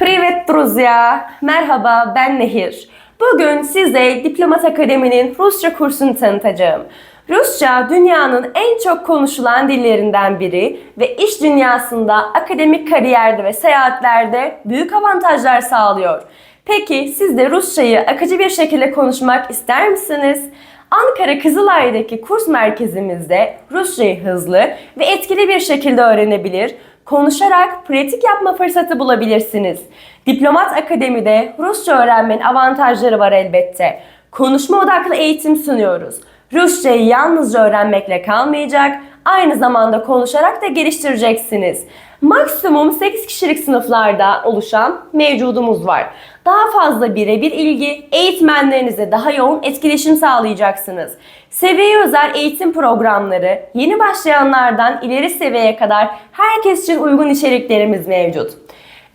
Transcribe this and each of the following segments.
Privet Druzya, merhaba ben Nehir. Bugün size Diplomat Akademi'nin Rusça kursunu tanıtacağım. Rusça dünyanın en çok konuşulan dillerinden biri ve iş dünyasında akademik kariyerde ve seyahatlerde büyük avantajlar sağlıyor. Peki siz de Rusçayı akıcı bir şekilde konuşmak ister misiniz? Ankara Kızılay'daki kurs merkezimizde Rusçayı hızlı ve etkili bir şekilde öğrenebilir, konuşarak pratik yapma fırsatı bulabilirsiniz. Diplomat Akademi'de Rusça öğrenmenin avantajları var elbette. Konuşma odaklı eğitim sunuyoruz. Rusçayı yalnızca öğrenmekle kalmayacak, aynı zamanda konuşarak da geliştireceksiniz. Maksimum 8 kişilik sınıflarda oluşan mevcudumuz var. Daha fazla birebir ilgi, eğitmenlerinize daha yoğun etkileşim sağlayacaksınız. Seviye özel eğitim programları, yeni başlayanlardan ileri seviyeye kadar herkes için uygun içeriklerimiz mevcut.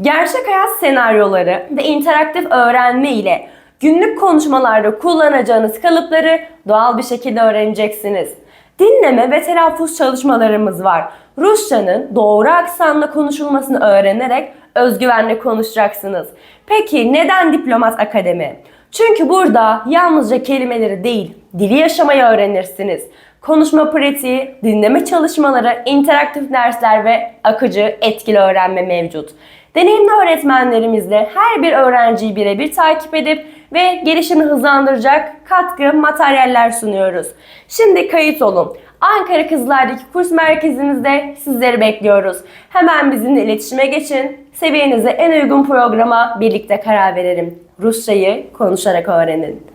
Gerçek hayat senaryoları ve interaktif öğrenme ile günlük konuşmalarda kullanacağınız kalıpları doğal bir şekilde öğreneceksiniz. Dinleme ve telaffuz çalışmalarımız var. Rusçanın doğru aksanla konuşulmasını öğrenerek özgüvenle konuşacaksınız. Peki neden Diplomat Akademi? Çünkü burada yalnızca kelimeleri değil, dili yaşamayı öğrenirsiniz. Konuşma pratiği, dinleme çalışmaları, interaktif dersler ve akıcı, etkili öğrenme mevcut. Deneyimli öğretmenlerimizle her bir öğrenciyi birebir takip edip ve gelişimini hızlandıracak katkı materyaller sunuyoruz. Şimdi kayıt olun. Ankara Kızılay'daki kurs merkezimizde sizleri bekliyoruz. Hemen bizimle iletişime geçin. Seviyenize en uygun programa birlikte karar verelim. Rusçayı konuşarak öğrenin.